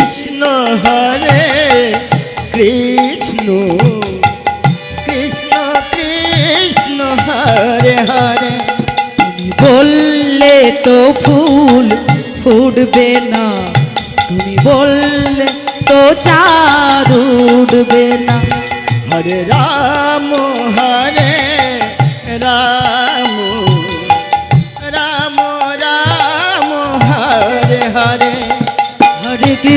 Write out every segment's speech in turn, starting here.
কৃষ্ণ হরে কৃষ্ণ কৃষ্ণ কৃষ্ণ হরে হরে। বললে তো ফুল ফুটবে না, তুমি বললে তো চাঁদ উঠবে না। হরে রাম হরে রাম।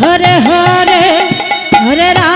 হরে হরে হরে রাম।